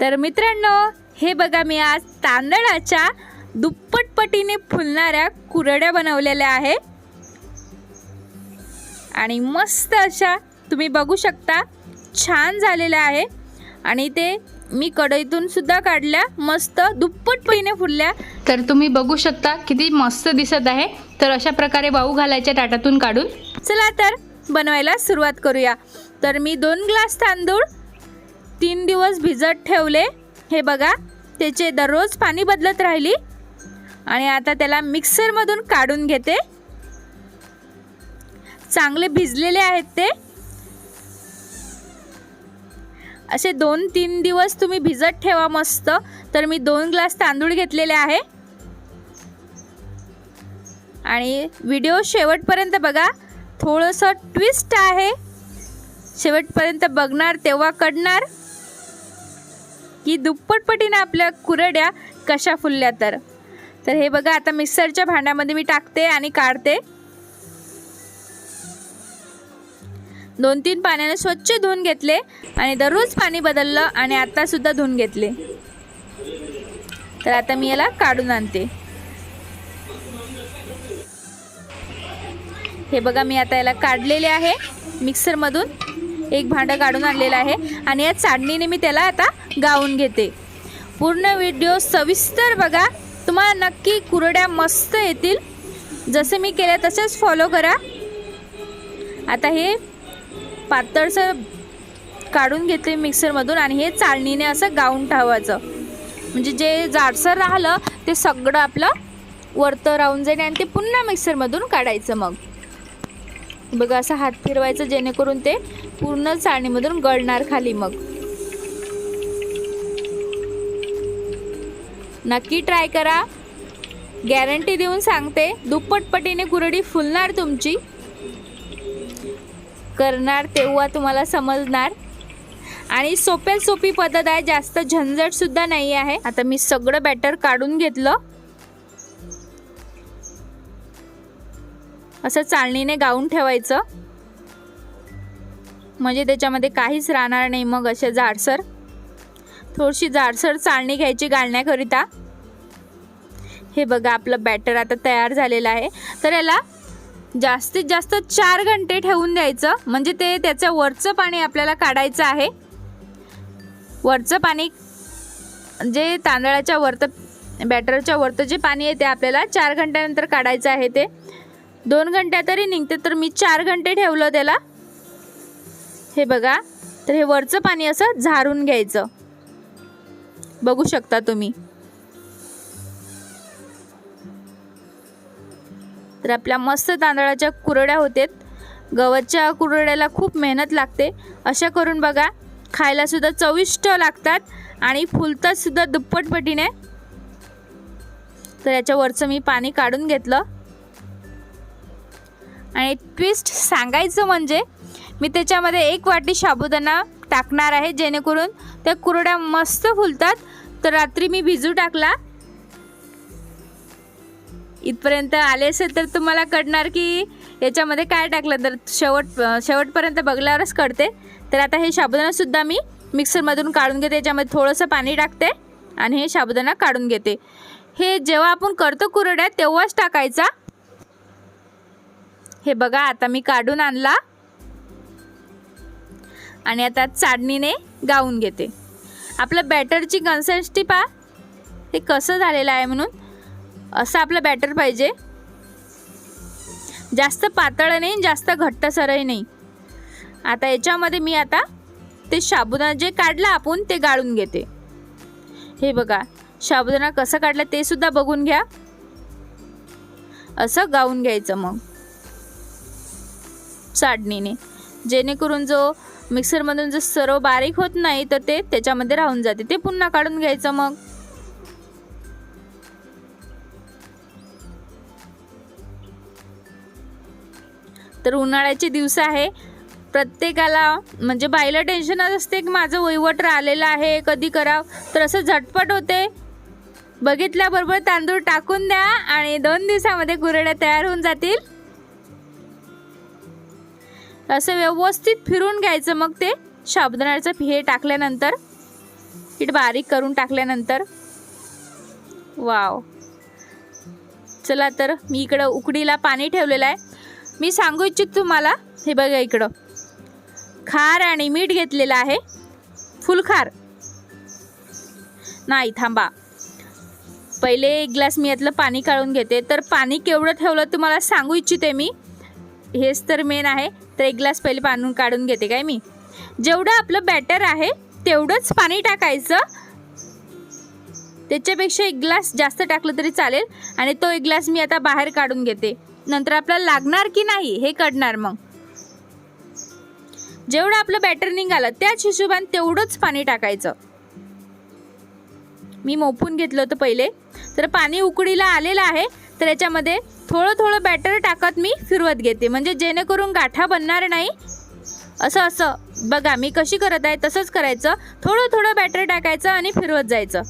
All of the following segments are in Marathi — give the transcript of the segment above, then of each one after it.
तर मित्रांनो हे बघा मी आज तांदळाच्या दुप्पटपटीने फुलणाऱ्या कुरड्या बनवलेल्या आहे आणि मस्त अशा तुम्ही बघू शकता छान झालेल्या आहे. आणि ते मी कढईतून सुद्धा काढल्या मस्त दुप्पट पटीने फुलल्या. तर तुम्ही बघू शकता किती मस्त दिसत आहे. तर अशा प्रकारे वाऊ घालायच्या ताटातून काढून चला तर बनवायला सुरुवात करूया. तर मी दोन ग्लास तांदूळ तीन दिवस भिजत ठेवले. हे बघा त्याचे दररोज पाणी बदलत राहिली. आणि आता त्याला मिक्सरमधून काढून घेते. चांगले भिजलेले आहेत ते. असे दोन तीन दिवस तुम्ही भिजत ठेवा मस्त. तर मी दोन ग्लास तांदूळ घेतलेले आहे. आणि व्हिडिओ शेवटपर्यंत बघा. थोडंसं ट्विस्ट आहे. शेवटपर्यंत बघणार तेव्हा कळणार. की दुप्पटपटीनं आपल्या कुरड्या कशा फुलल्या तर? तर हे बघा आता मिक्सरच्या भांड्यामध्ये मी टाकते आणि काढते. दोन तीन पाण्याने स्वच्छ धुवून घेतले आणि दररोज पाणी बदललं आणि आत्तासुद्धा धुवून घेतले. तर आता मी याला काढून आणते. हे बघा मी आता याला काढलेले आहे मिक्सरमधून. एक भांडं काढून आणलेलं आहे आणि या चाळणीने मी त्याला आता गाऊन घेते. पूर्ण व्हिडिओ सविस्तर बघा. तुम्हाला नक्की कुरड्या मस्त येतील. जसे मी केलं तसेच फॉलो करा. आता हे पातळचं काढून घेतले मिक्सरमधून आणि हे चाळणीने असं गाऊन ठेवायचं. म्हणजे जे जाडसर राहिलं ते सगळं आपलं वरतं राहून जाईल आणि ते पुन्हा मिक्सरमधून काढायचं मग. बघा असं हात फिरवायचं जेणेकरून ते पूर्ण चाळणीमधून गळणार खाली मग. नक्की ट्राय करा. गॅरंटी देऊन सांगते दुप्पटपटीने कुरडी फुलणार तुमची. करणार तेव्हा तुम्हाला समजणार. आणि सोप्यात सोपी पद्धत आहे जास्त झंझटसुद्धा नाही आहे. आता मी सगळं बॅटर काढून घेतलं. असं चाळणीने गाऊन ठेवायचं. म्हणजे त्याच्यामध्ये काहीच राहणार नाही मग असे जाडसर. थोडीशी जाडसर चाळणी घ्यायची गाळण्याकरिता हे बघा आपलं बॅटर आता तयार झालेलं आहे. तर याला जास्तीत जास्त चार घंटे ठेवून द्यायचं. म्हणजे ते त्याचं वरचं पाणी आपल्याला काढायचं आहे. वरचं पाणी जे तांदळाच्या वरतं बॅटरच्या वरतं जे पाणी आहे ते आपल्याला चार घंट्यानंतर काढायचं आहे ते. दोन घंट्या तरी निघते तर मी चार घंटे ठेवलं त्याला. हे बघा तर हे वरचं पाणी असं झारून घ्यायचं. बघू शकता तुम्ही. तर आपल्या मस्त तांदळाच्या कुरड्या होतात. गवतच्या कुरड्याला खूप मेहनत लागते. अशा करून बघा खायला सुद्धा चविष्ट लागतात आणि फुलतातसुद्धा दुप्पटपटीने. तर याच्यावरचं मी पाणी काढून घेतलं. आणि ट्विस्ट सांगायचं म्हणजे मी त्याच्यामध्ये एक वाटी साबुदाणा टाकणार आहे जेणेकरून त्या कुरड्या मस्त फुलतात. तर रात्री मी भिजू टाकला. इथपर्यंत आले असेल तर तुम्हाला कळणार की याच्यामध्ये काय टाकलं. तर शेवट शेवटपर्यंत बघल्यावरच कळते. तर आता हे साबुदाणासुद्धा मी मिक्सरमधून काढून घेते. याच्यामध्ये थोडंसं पाणी टाकते आणि हे साबुदाणा काढून घेते. हे जेव्हा आपण करतो कुरड्या तेव्हाच टाकायचा. हे बघा आता मी काढून आणला. आणि आता चाडणीने गाऊन घेते. आपलं बॅटरची कन्सिस्टी पा हे कसं झालेलं आहे म्हणून. असं आपलं बॅटर पाहिजे. जास्त पातळ नाही जास्त घट्टसरही नाही. आता याच्यामध्ये मी आता ते साबुदाणा जे काढलं आपण ते गाळून घेते. हे बघा साबुदाणा कसं काढलं ते सुद्धा बघून घ्या. असं गाऊन घ्यायचं मग. चाडणीने. जेणेकरून जो मिक्सरमधून जो सर्व बारीक होत नाही तर ते त्याच्यामध्ये राहून जाते. ते पुन्हा काढून घ्यायचं मग. तर उन्हाळ्याचे दिवस आहे. प्रत्येकाला म्हणजे बाईला टेन्शनच असते की माझं वहिवट राहिलेलं आहे कधी कराव? तर असं झटपट होते. बघितल्याबरोबर तांदूळ टाकून द्या आणि दोन दिवसामध्ये कुरड्या तयार होऊन जातील. असं व्यवस्थित फिरून घ्यायचं मग ते साबुदाण्याचं हे टाकल्यानंतर. पीठ बारीक करून टाकल्यानंतर. वाव. चला तर मी इकडं उकडीला पाणी ठेवलेलं आहे. मी सांगू इच्छित तुम्हाला हे बघा इकडं. खार आणि मीठ घेतलेलं आहे. फुल खार. नाही थांबा. पहिले एक ग्लास मी यातलं पाणी काढून घेते. तर पाणी केवढं ठेवलं तुम्हाला सांगू इच्छिते मी. हेच तर मेन आहे. तर एक ग्लास पहिले पाणी काढून घेते काय मी? जेवढं आपलं बॅटर आहे तेवढंच पाणी टाकायचं. त्याच्यापेक्षा एक ग्लास जास्त टाकलं तरी चालेल आणि तो एक ग्लास मी आता बाहेर काढून घेते. नंतर आपल्याला लागणार की नाही हे कळणार मग. जेवढं आपलं बॅटर निघालं त्याच हिशोबाने तेवढंच पाणी टाकायचं. मी मोपून घेतलं होतं पहिले. तर पाणी उकडीला आलेलं आहे तर याच्यामध्ये थोडं थोडं बॅटर टाकत मी फिरवत घेते. म्हणजे जेणेकरून गाठा बनणार नाही. असं असं. बघा मी कशी करत आहे तसंच करायचं. थोडं थोडं बॅटर टाकायचं आणि फिरवत जायचं.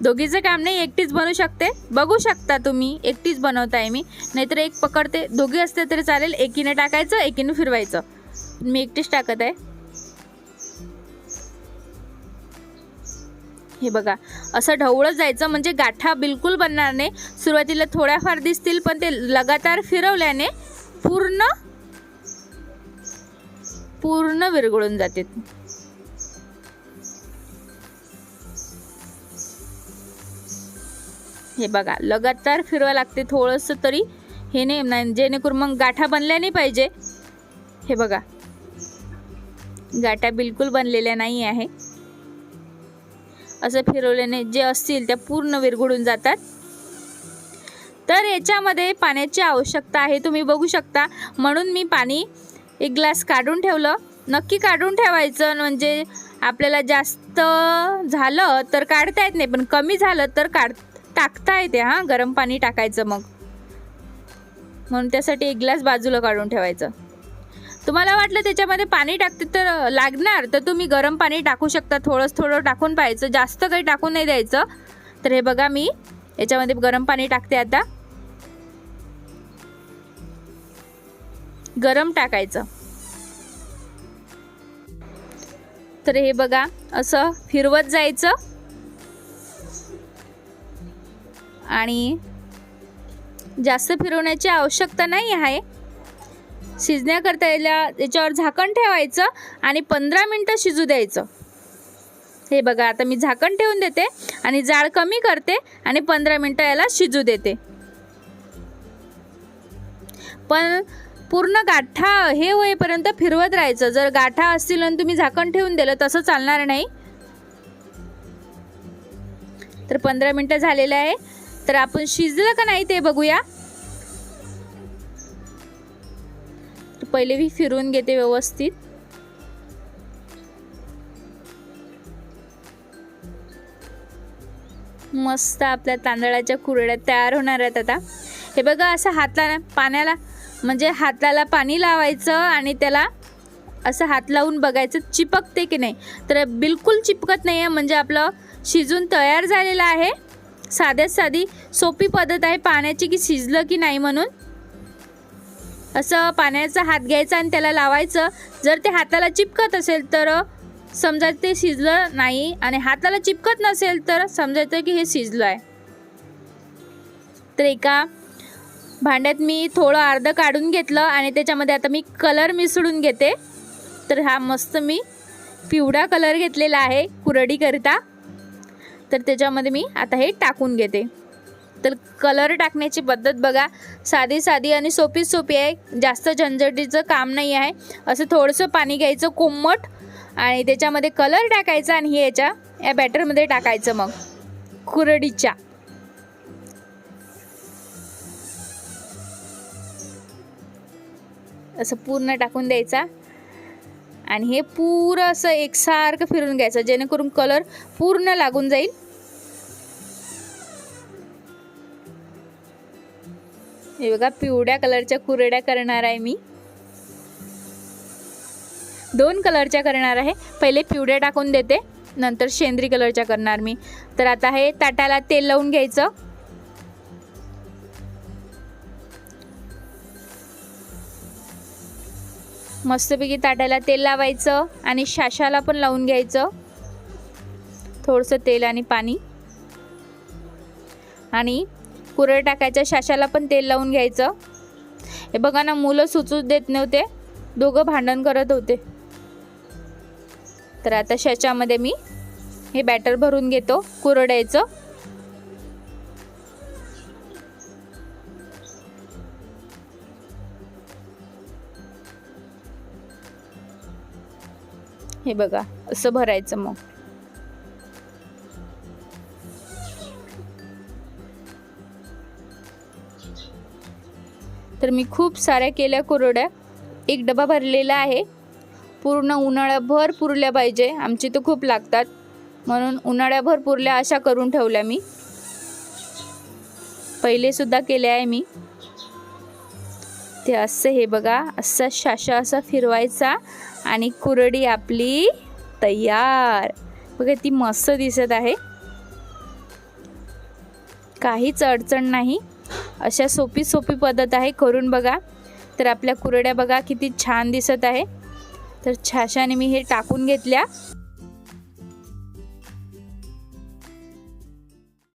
दोघीचं काम नाही एकटीच बनवू शकते. बघू शकता तुम्ही एकटीच बनवताय मी. नाहीतर एक पकडते दोघी असते तरी चालेल एकीने टाकायचं एकीने फिरवायचं. मी एकटीच टाकत आहे. हे बघा असं ढवळत जायचं म्हणजे गाठा बिलकुल बनणार नाही. सुरुवातीला थोड्याफार दिसतील पण ते लगातार फिरवल्याने पूर्ण पूर्ण विरघळून जाते. हे बघा लगातार फिरवा लागते थोडंसं तरी. हे नाही नाही जेणेकरून मग गाठा बनल्या नाही पाहिजे. हे बघा गाठा बिलकुल बनलेल्या नाही आहे. असं फिरवल्याने जे असतील त्या पूर्ण विरघळून जातात. तर याच्यामध्ये पाण्याची आवश्यकता आहे. तुम्ही बघू शकता. म्हणून मी पाणी एक ग्लास काढून ठेवलं. नक्की काढून ठेवायचं म्हणजे आपल्याला जास्त झालं तर काढता येत नाही. पण कमी झालं तर काढ टाकता येते. हां गरम पाणी टाकायचं मग. म्हणून त्यासाठी एक ग्लास बाजूला काढून ठेवायचं. तुम्हाला वाटलं त्याच्यामध्ये पाणी टाकते तर लागणार. तर तुम्ही गरम पाणी टाकू शकता. थोडंच थोडं टाकून पाहायचं जास्त काही टाकून नाही द्यायचं. तर हे बघा मी याच्यामध्ये गरम पाणी टाकते आता. गरम टाकायचं. तर हे बघा असं फिरवत जायचं. आणि जास्त फिरवण्याची आवश्यकता नाही आहे. शिजण्याकरता याला याच्यावर झाकण ठेवायचं आणि पंधरा मिनटं शिजू द्यायचं. हे बघा आता मी झाकण ठेवून देते आणि जाळ कमी करते आणि पंधरा मिनटं याला शिजू देते. पण पूर्ण गाठा हे होईपर्यंत फिरवत राहायचं. जर गाठा असतील आणि तुम्ही झाकण ठेवून दिलं तसं चालणार नाही. तर पंधरा मिनटं झालेलं आहे. तर आपण शिजलं का नाही ते बघूया. पहिले मी फिरून घेते व्यवस्थित. मस्त आपल्या तांदळाच्या कुरड्या तयार होणार आहेत आता. हे बघा असं हातला पाण्याला म्हणजे हाताला पाणी लावायचं आणि त्याला असं हात लावून बघायचं चिपकते की नाही? तर बिलकुल चिपकत नाही आहे म्हणजे आपलं शिजून तयार झालेलं आहे. साध्यात साधी सोपी पद्धत आहे पाण्याची की शिजलं की नाही म्हणून. असं पाण्याचा हात घ्यायचा आणि त्याला लावायचं. जर ते हाताला चिपकत असेल तर समजा ते शिजलं नाही आणि हाताला चिपकत नसेल तर समजायचं की हे शिजलं आहे तर एका भांड्यात मी थोडं अर्ध काढून घेतलं आणि त्याच्यामध्ये आता मी कलर मिसळून घेते. तर हा मस्त मी पिवळा कलर घेतलेला आहे कुरडीकरिता. तर त्याच्यामध्ये मी आता हे टाकून घेते. तर कलर टाकण्याची पद्धत बघा. साधी साधी आणि सोपी सोपी आहे. जास्त झंझटीचं काम नाही आहे. असं थोडंसं पाणी घ्यायचं कोमट आणि त्याच्यामध्ये कलर टाकायचा आणि हे याच्या या बॅटरमध्ये टाकायचं मग. कुरडीच्या. असं पूर्ण टाकून द्यायचा. आणि हे पुरं असं एकसारखं फिरून घ्यायचं जेणेकरून कलर पूर्ण लागून जाईल. हे बघा पिवळ्या कलरच्या कुरड्या करणार आहे मी. दोन कलरच्या करणार आहे. पहिले पिवळ्या टाकून देते नंतर शेंद्री कलरच्या करणार मी. तर आता हे ताटाला तेल लावून घ्यायचं. मस्तपैकी ताटाला तेल लावायचं आणि शाशाला पण लावून घ्यायचं. थोडंसं तेल आणि पाणी. आणि कुरळ टाकायच्या शाशाला पण तेल लावून घ्यायचं. हे बघा ना मुलं सुचूच देत नव्हते. दोघं भांडण करत होते. तर आता शाच्यामध्ये मी हे बॅटर भरून घेतो कुरडायचं. हे बघा असं भरायचं मग. तर मी खूप साऱ्या केल्या कुरड्या. एक डबा भरलेला आहे. पूर्ण उन्हाळ्याभर पुरल्या पाहिजे. आमची तर खूप लागतात. म्हणून उन्हाळ्याभर पुरल्या अशा करून ठेवल्या मी. पहिले सुद्धा केले आहे मी. ते असं हे बघा असं शाशा असा फिरवायचा आणि कुरडी आपली तयार. बघा ती मस्त दिसत आहे. काहीच अडचण नाही. अशा सोपी सोपी पद्धत आहे करून बघा. तर आपल्या कुरड्या बघा किती छान दिसत आहे. तर छाशाने मी हे टाकून घेतल्या.